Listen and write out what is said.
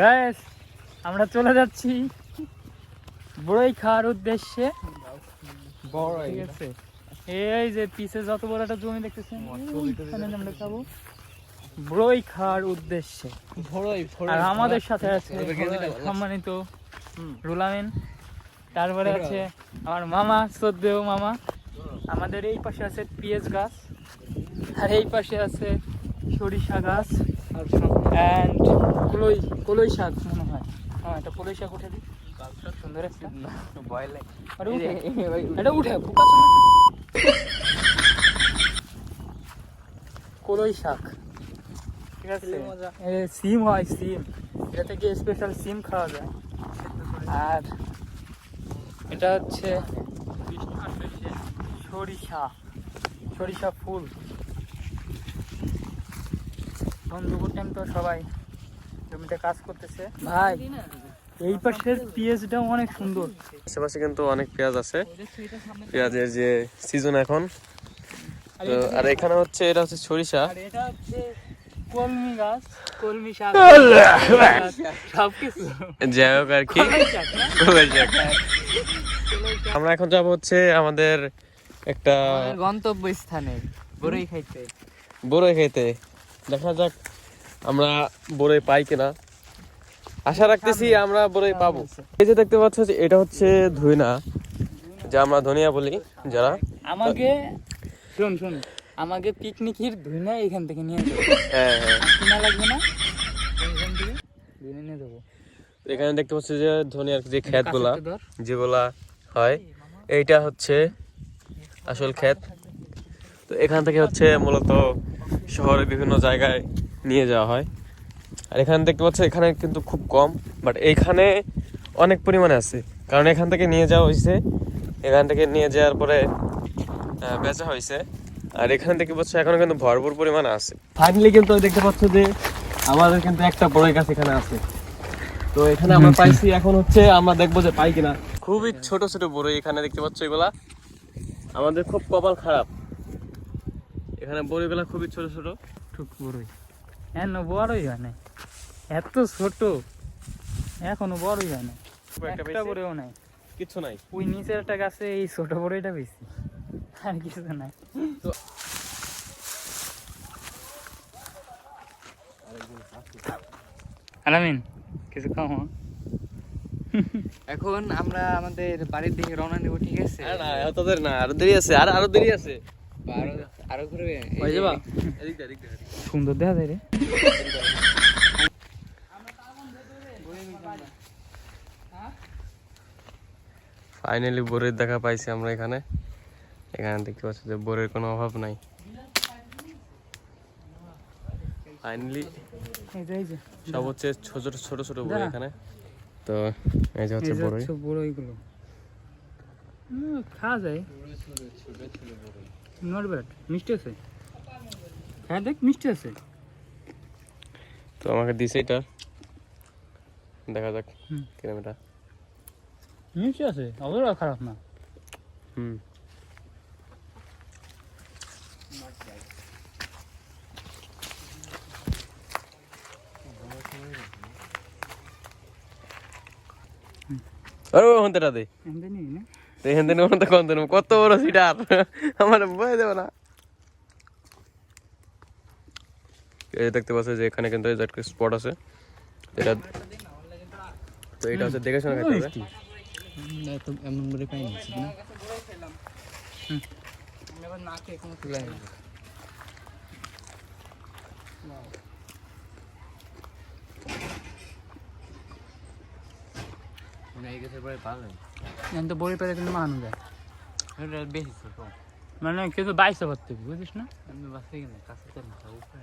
Guys, আমরা চলে যাচ্ছি বড়ই খাওয়ার উদ্দেশ্যে ঠিক আছে? এই যে পিছে যত বড় একটা জমি দেখতেছেন আমরা খাব বড়ই খাওয়ার উদ্দেশ্যে আর আমাদের সাথে আছে। সম্মানিত রুলামিন। তারপরে আছে আমার মামা শ্রদ্ধেয় মামা। আমাদের এই পাশে আছে পিএস গাছ। আর এই পাশে আছে সরিষা গাছ। অ্যান্ড কলই কলই শাক মনে হয়। হ্যাঁ এটা কলই শাক উঠে দিই। সুন্দর একটা ভয় লাগে। আরে উঠে। এটা উঠে ফোকাস কলই শাক। ঠিক আছে। এ সিম হয় সিম। এটা থেকে স্পেশাল সিম খাওয়া যায়। আর এটা হচ্ছে সরিষা। সরিষা ফুল। এখন দুপুর টাইম তো সবাই জমিতে কাজ করতেছে। ভাই এই পাশের পিএসটাও অনেক সুন্দর। আশেপাশে কিন্তু অনেক পেঁয়াজ আছে। পেঁয়াজের যে সিজন এখন। তো আর এখানে হচ্ছে এটা হচ্ছে সরিষা। আর এটা হচ্ছে কলমি গাছ কলমি শাক। সব যাই হোক আর কি। আমরা এখন যাব হচ্ছে আমাদের একটা গন্তব্য স্থানে বড়ই খাইতে। বড়ই খাইতে। দেখা যাক আমরা বড়ই পাই কিনা। আশা রাখতেছি আমরা বড়ই পাবো। এই যে দেখতে পাচ্ছ যে এটা হচ্ছে ধুইনা যা আমরা ধনিয়া বলি যারা আমাকে শোন শোন আমাকে পিকনিকের ধুইনা এখান থেকে নিয়ে যাব হ্যাঁ হ্যাঁ। কিনা লাগবে না? এখান থেকে ধুইনা নিয়ে যাব। এখানে দেখতে পাচ্ছি যে ধনিয়ার যে ক্ষেতগুলা। যেগুলা হয় এইটা হচ্ছে আসল ক্ষেত। তো এখান থেকে হচ্ছে মূলত শহরে বিভিন্ন জায়গায় নিয়ে যাওয়া হয়। আর এখানে দেখতে পাচ্ছ এখানে কিন্তু খুব কম বাট এইখানে অনেক পরিমাণে আছে। কারণ এখান থেকে নিয়ে যাওয়া হয়েছে। এখান থেকে নিয়ে যাওয়ার পরে বেচা হয়েছে। আর এখানে দেখতে পাচ্ছ এখনও কিন্তু ভরপুর পরিমাণে আছে। ফাইনালি কিন্তু দেখতে পাচ্ছ যে আমাদের কিন্তু একটা বড়ই গাছ এখানে আছে। তো এখানে আমরা পাইছি এখন হচ্ছে আমরা দেখব যে পাই কিনা। খুবই ছোট ছোট বড়ই এখানে দেখতে পাচ্ছ এগুলা। আমাদের খুব কপাল খারাপ। এখানে বড়িগুলা খুবই ছোট ছোট। টুক বড়ই। হ্যাঁ বড়ই হয় না এত ছোট এখনও বড়ই হয় না একটা বড়ও নাই। কিচ্ছু নাই? ওই নিচের একটা গাছে এই ছোট বড়ইটা বেশি। আর কিছু নাই। তো আলামিন কিছু খাও এখন আমরা আমাদের বাড়ির দিকে রওনা দেবো ঠিক আছে? না না তোদের না আরও দেরি আছে আর আরও দেরি আছে। আরও আরও ঘুরবে ওই যাবা? এদিক দে, এদিক দে, সুন্দর দেখা যায় রে। ফাইনালি বোরের দেখা পাইছি আমরা এখানে। এখানে দেখতে পাচ্ছি যে বোরের কোনো অভাব নাই। ফাইনালি সব হচ্ছে ছোট ছোট ছোট বড় এখানে। তো এই যে হচ্ছে হচ্ছে বড়ইগুলো হুম, খাওয়া যায়। নট ব্যাড মিষ্টি আছে? হ্যাঁ দেখ মিষ্টি আছে। তো আমাকে দিছে এটা। দেখা যাক। কিরম এটা। মিষ্টি আছে অতটা খারাপ না। হুম। আরে হন্তেটা দে। নিই না? ওখান থেকে দিন কত বড় সিটার আমার বয়ে দেবো না এই দেখতে পাচ্ছ যে এখানে কিন্তু একটা স্পট আছে এটা তো এটা হচ্ছে দেখে শুনে খেতে হবে তো এমন করে পাইনি ঠিক না এখন তো বড়ি পেরে কিন্তু মানো যায় বেশি ছোট মানে কিন্তু বাইশে ভর্তি বুঝিস না আমি বাসে গেলে কাছে তো না উপরে